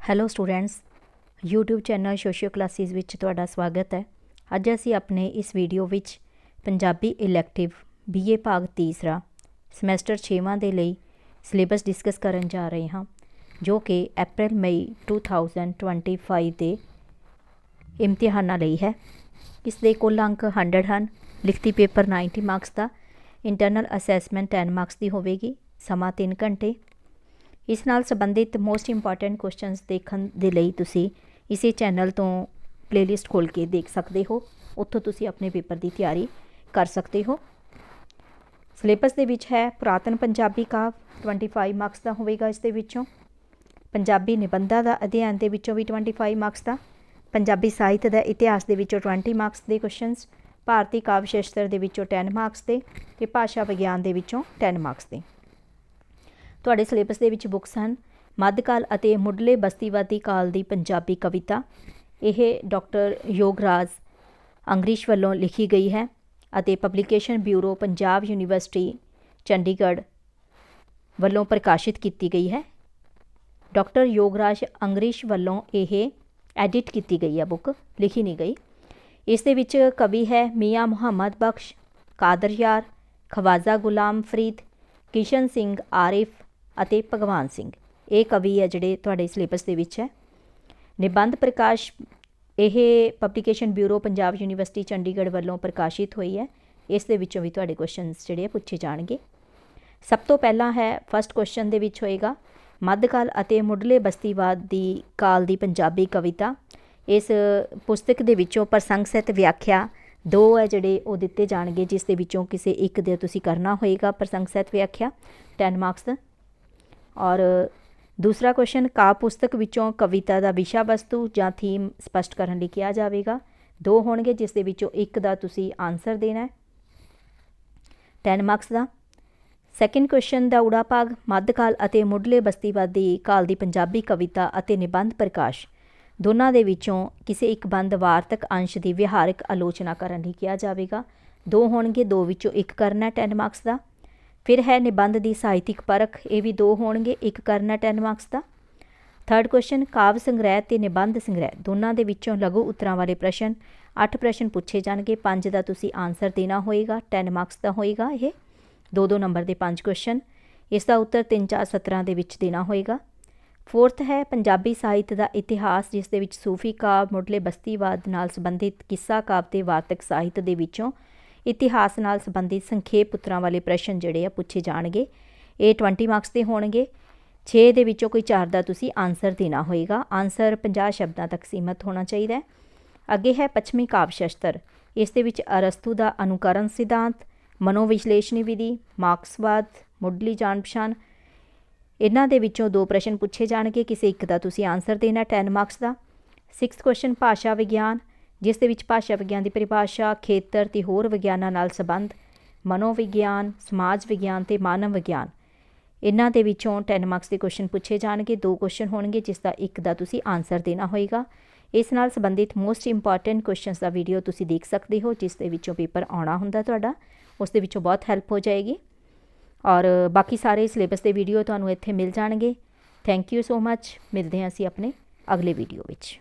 Hello students YouTube channel socio classes ਵਿੱਚ ਤੁਹਾਡਾ ਸਵਾਗਤ ਹੈ। ਅੱਜ ਅਸੀਂ ਆਪਣੇ ਇਸ ਵੀਡੀਓ ਵਿੱਚ ਪੰਜਾਬੀ ਇਲੈਕਟਿਵ BA ਭਾਗ ਤੀਸਰਾ ਸਮੈਸਟਰ 6ਵਾਂ ਦੇ ਲਈ ਸਿਲੇਬਸ ਡਿਸਕਸ ਕਰਨ ਜਾ ਰਹੇ ਹਾਂ, ਜੋ ਕਿ April ਮਈ 2025 ਦੇ ਇਮਤਿਹਾਨਾਂ ਲਈ ਹੈ। ਇਸ ਦੇ ਕੁੱਲ ਅੰਕ 100 ਹਨ। ਲਿਖਤੀ ਪੇਪਰ 90 ਮਾਰਕਸ ਦਾ ਇੰਟਰਨਲ ਅਸੈਸਮੈਂਟ 10 ਮਾਰਕਸ ਦੀ ਹੋਵੇਗੀ, ਸਮਾਂ 3 ਘੰਟੇ। ਇਸ ਨਾਲ ਸੰਬੰਧਿਤ ਮੋਸਟ ਇੰਪੋਰਟੈਂਟ ਕੁਐਸਚਨਸ ਦੇਖਣ ਦੇ ਲਈ ਤੁਸੀਂ ਇਸੇ ਚੈਨਲ ਤੋਂ ਪਲੇਲਿਸਟ ਖੋਲ ਕੇ ਦੇਖ ਸਕਦੇ ਹੋ। ਉੱਥੋਂ ਤੁਸੀਂ ਆਪਣੇ ਪੇਪਰ ਦੀ ਤਿਆਰੀ ਕਰ ਸਕਦੇ ਹੋ। ਸਿਲੇਬਸ ਦੇ ਵਿੱਚ ਹੈ ਪੁਰਾਤਨ ਪੰਜਾਬੀ ਕਾਵ 25 ਮਾਰਕਸ ਦਾ ਹੋਵੇਗਾ ਇਸ ਦੇ ਵਿੱਚੋਂ। ਪੰਜਾਬੀ ਨਿਬੰਧਾਂ ਦਾ ਅਧਿਐਨ ਦੇ ਵਿੱਚੋਂ ਵੀ 25 ਮਾਰਕਸ ਦਾ। ਪੰਜਾਬੀ ਸਾਹਿਤ ਦਾ ਇਤਿਹਾਸ ਦੇ ਵਿੱਚੋਂ 20 ਮਾਰਕਸ ਦੇ ਕੁਐਸਚਨਸ ਭਾਰਤੀ ਕਾਵਿ ਸ਼ਾਸਤਰ ਦੇ ਵਿੱਚੋਂ 10 ਮਾਰਕਸ ਦੇ ਤੇ ਭਾਸ਼ਾ ਵਿਗਿਆਨ ਦੇ ਵਿੱਚੋਂ 10 ਮਾਰਕਸ ਦੇ। ਤੁਹਾਡੇ ਸਿਲੇਬਸ ਦੇ ਵਿੱਚ ਬੁੱਕਸ ਹਨ, ਮੱਧਕਾਲ ਅਤੇ ਮੁੱਢਲੇ ਬਸਤੀਵਾਦੀ ਕਾਲ ਦੀ ਪੰਜਾਬੀ ਕਵਿਤਾ। ਇਹ ਡਾਕਟਰ ਯੋਗਰਾਜ ਅੰਗਰੀਸ਼ ਵੱਲੋਂ ਲਿਖੀ ਗਈ ਹੈ ਅਤੇ publication bureau Punjab university, Chandigarh ਵੱਲੋਂ ਪ੍ਰਕਾਸ਼ਿਤ ਕੀਤੀ ਗਈ ਹੈ। ਡਾਕਟਰ ਯੋਗਰਾਜ ਅੰਗਰੀਸ਼ ਵੱਲੋਂ ਇਹ ਐਡਿਟ ਕੀਤੀ ਗਈ ਹੈ ਬੁੱਕ, ਲਿਖੀ ਨਹੀਂ ਗਈ। ਇਸ ਦੇ ਵਿੱਚ ਕਵੀ ਹੈ ਮੀਆਂ ਮੁਹੰਮਦ ਬਖਸ਼, ਕਾਦਰ ਯਾਰ, ਖਵਾਜਾ ਗੁਲਾਮ ਫਰੀਦ, ਕਿਸ਼ਨ ਸਿੰਘ ਆਰਿਫ ਅਤੇ ਭਗਵਾਨ ਸਿੰਘ। ਇਹ ਕਵੀ ਹੈ ਜਿਹੜੇ ਤੁਹਾਡੇ ਸਿਲੇਬਸ ਦੇ ਵਿੱਚ ਹੈ। ਨਿਬੰਧ ਪ੍ਰਕਾਸ਼, ਇਹ publication bureau Punjab university Chandigarh ਵੱਲੋਂ ਪ੍ਰਕਾਸ਼ਿਤ ਹੋਈ ਹੈ। ਇਸ ਦੇ ਵਿੱਚੋਂ ਵੀ ਤੁਹਾਡੇ ਕੁਐਸਚਨਸ ਜਿਹੜੇ ਪੁੱਛੇ ਜਾਣਗੇ। ਸਭ ਤੋਂ ਪਹਿਲਾਂ ਹੈ ਫਰਸਟ ਕੁਐਸਚਨ ਦੇ ਵਿੱਚ ਹੋਏਗਾ, ਮੱਧਕਾਲ ਅਤੇ ਮੁੱਢਲੇ ਬਸਤੀਵਾਦ ਦੀ ਕਾਲ ਦੀ ਪੰਜਾਬੀ ਕਵਿਤਾ। ਇਸ ਪੁਸਤਕ ਦੇ ਵਿੱਚੋਂ ਪ੍ਰਸੰਗ ਸਹਿਤ ਵਿਆਖਿਆ ਦੋ ਹੈ ਜਿਹੜੇ ਉਹ ਦਿੱਤੇ ਜਾਣਗੇ, ਜਿਸ ਦੇ ਵਿੱਚੋਂ ਕਿਸੇ ਇੱਕ ਦੇ ਤੁਸੀਂ ਕਰਨਾ ਹੋਏਗਾ ਪ੍ਰਸੰਗ ਸਹਿਤ ਵਿਆਖਿਆ। 10 ਮਾਰਕਸ ਔਰ ਦੂਸਰਾ ਕੁਐਸਚਨ ਕਾ ਪੁਸਤਕ ਵਿੱਚੋਂ ਕਵਿਤਾ ਦਾ ਵਿਸ਼ਾ ਵਸਤੂ ਜਾਂ ਥੀਮ ਸਪਸ਼ਟ ਕਰਨ ਲਈ ਕਿਹਾ ਜਾਵੇਗਾ? ਦੋ ਹੋਣਗੇ, ਜਿਸ ਦੇ ਵਿੱਚੋਂ ਇੱਕ ਦਾ ਤੁਸੀਂ ਆਨਸਰ ਦੇਣਾ ਹੈ। 10 ਮਾਰਕਸ ਦਾ। ਸੈਕਿੰਡ ਕੁਐਸਚਨ ਦਾ ਉੜਾ ਭਾਗ, ਮੱਧਕਾਲ ਅਤੇ ਮੁੱਢਲੇ ਬਸਤੀਵਾਦੀ ਕਾਲ ਦੀ ਪੰਜਾਬੀ ਕਵਿਤਾ ਅਤੇ ਨਿਬੰਧ ਪ੍ਰਕਾਸ਼। ਦੋਨਾਂ ਦੇ ਵਿੱਚੋਂ ਕਿਸੇ ਇੱਕ ਬੰਦ ਵਾਰਤਕ ਅੰਸ਼ ਦੀ ਵਿਹਾਰਕ ਆਲੋਚਨਾ ਕਰਨ ਲਈ ਕਿਹਾ ਜਾਵੇਗਾ। ਦੋ ਹੋਣਗੇ, ਦੋ ਵਿੱਚੋਂ ਇੱਕ ਕਰਨਾ 10 ਮਾਰਕਸ ਦਾ। ਫਿਰ ਹੈ ਨਿਬੰਧ ਦੀ ਸਾਹਿਤਿਕ ਪਰਖ, ਇਹ ਵੀ ਦੋ ਹੋਣਗੇ, ਇੱਕ ਕਰਨਾ 10 ਮਾਰਕਸ ਦਾ। ਥਰਡ ਕੁਐਸਚਨ ਕਾਵ ਸੰਗ੍ਰਹਿ ਤੇ ਨਿਬੰਧ ਸੰਗ੍ਰਹਿ, ਦੋਨਾਂ ਦੇ ਵਿੱਚੋਂ ਲਘੂ ਉਤਰਾਂ ਵਾਲੇ ਪ੍ਰਸ਼ਨ। 8 ਪ੍ਰਸ਼ਨ ਪੁੱਛੇ ਜਾਣਗੇ 5 ਦਾ ਤੁਸੀਂ ਆਨਸਰ ਦੇਣਾ ਹੋਏਗਾ 10 ਮਾਰਕਸ ਦਾ ਹੋਏਗਾ ਇਹ। ਦੋ ਦੋ ਨੰਬਰ ਦੇ 5 ਕੁਐਸਚਨ ਇਸ ਦਾ ਉੱਤਰ 3-4 ਸਤਰਾਂ ਦੇ ਵਿੱਚ ਦੇਣਾ ਹੋਏਗਾ। ਫੋਰਥ ਹੈ, ਪੰਜਾਬੀ ਸਾਹਿਤ ਦਾ ਇਤਿਹਾਸ, ਜਿਸ ਦੇ ਵਿੱਚ ਸੂਫੀ ਕਾਵ, ਮੁੱਢਲੇ ਬਸਤੀਵਾਦ ਨਾਲ ਸੰਬੰਧਿਤ ਕਿੱਸਾ ਕਾਵ ਤੇ ਵਾਰਤਕ ਸਾਹਿਤ ਦੇ ਵਿੱਚੋਂ ਇਤਿਹਾਸ ਨਾਲ ਸੰਬੰਧਿਤ ਸੰਖੇਪ ਉਤਰਾਂ ਵਾਲੇ ਪ੍ਰਸ਼ਨ ਜਿਹੜੇ ਆ ਪੁੱਛੇ ਜਾਣਗੇ। ਇਹ 20 ਮਾਰਕਸ ਦੇ ਹੋਣਗੇ। 6 ਦੇ ਵਿੱਚੋਂ ਕੋਈ 4 ਦਾ ਤੁਸੀਂ ਆਨਸਰ ਦੇਣਾ ਹੋਏਗਾ। ਆਨਸਰ 50 ਸ਼ਬਦਾਂ ਤੱਕ ਸੀਮਤ ਹੋਣਾ ਚਾਹੀਦਾ ਹੈ। ਅੱਗੇ ਹੈ ਪੱਛਮੀ ਕਾਵ ਸ਼ਾਸਤਰ। ਇਸ ਦੇ ਵਿੱਚ ਅਰਸਤੂ ਦਾ ਅਨੁਕਰਨ ਸਿਧਾਂਤ, ਮਨੋਵਿਸ਼ਲੇਸ਼ਣੀ ਵਿਧੀ, ਮਾਰਕਸਵਾਦ, ਮੁੱਢਲੀ ਜਾਣ ਪਛਾਣ ਇਹਨਾਂ ਦੇ ਵਿੱਚੋਂ ਦੋ ਪ੍ਰਸ਼ਨ ਪੁੱਛੇ ਜਾਣਗੇ। ਕਿਸੇ ਇੱਕ ਦਾ ਤੁਸੀਂ ਆਨਸਰ ਦੇਣਾ 10 ਮਾਰਕਸ ਦਾ। 6th ਕੁਐਸਚਨ ਭਾਸ਼ਾ ਵਿਗਿਆਨ। ਜਿਸ ਦੇ ਵਿੱਚ ਭਾਸ਼ਾ ਵਿਗਿਆਨ ਦੀ ਪਰਿਭਾਸ਼ਾ, ਖੇਤਰ ਤੇ ਹੋਰ ਵਿਗਿਆਨਾਂ ਨਾਲ ਸੰਬੰਧ, ਮਨੋਵਿਗਿਆਨ, ਸਮਾਜ ਵਿਗਿਆਨ ਤੇ ਮਾਨਵ ਵਿਗਿਆਨ। ਇਹਨਾਂ ਦੇ ਵਿੱਚੋਂ 10 ਮਾਰਕਸ ਦੇ ਕੁਐਸਚਨ ਪੁੱਛੇ ਜਾਣਗੇ, ਦੋ ਕੁਐਸਚਨ ਹੋਣਗੇ, ਜਿਸ ਦਾ ਇੱਕ ਦਾ ਤੁਸੀਂ ਆਨਸਰ ਦੇਣਾ ਹੋਏਗਾ। ਇਸ ਨਾਲ ਸੰਬੰਧਿਤ ਮੋਸਟ ਇੰਪੋਰਟੈਂਟ ਕੁਐਸਚਨਸ ਦਾ ਵੀਡੀਓ ਤੁਸੀਂ ਦੇਖ ਸਕਦੇ ਹੋ, ਜਿਸ ਦੇ ਵਿੱਚੋਂ ਪੇਪਰ ਆਉਣਾ ਹੁੰਦਾ ਤੁਹਾਡਾ। ਉਸ ਦੇ ਵਿੱਚੋਂ ਬਹੁਤ ਹੈਲਪ ਹੋ ਜਾਏਗੀ। ਔਰ ਬਾਕੀ ਸਾਰੇ ਸਿਲੇਬਸ ਦੇ ਵੀਡੀਓ ਤੁਹਾਨੂੰ ਇੱਥੇ ਮਿਲ ਜਾਣਗੇ। ਥੈਂਕ ਯੂ ਸੋ ਮੱਚ ਮਿਲਦੇ ਹਾਂ ਅਸੀਂ ਆਪਣੇ ਅਗਲੇ ਵੀਡੀਓ ਵਿੱਚ।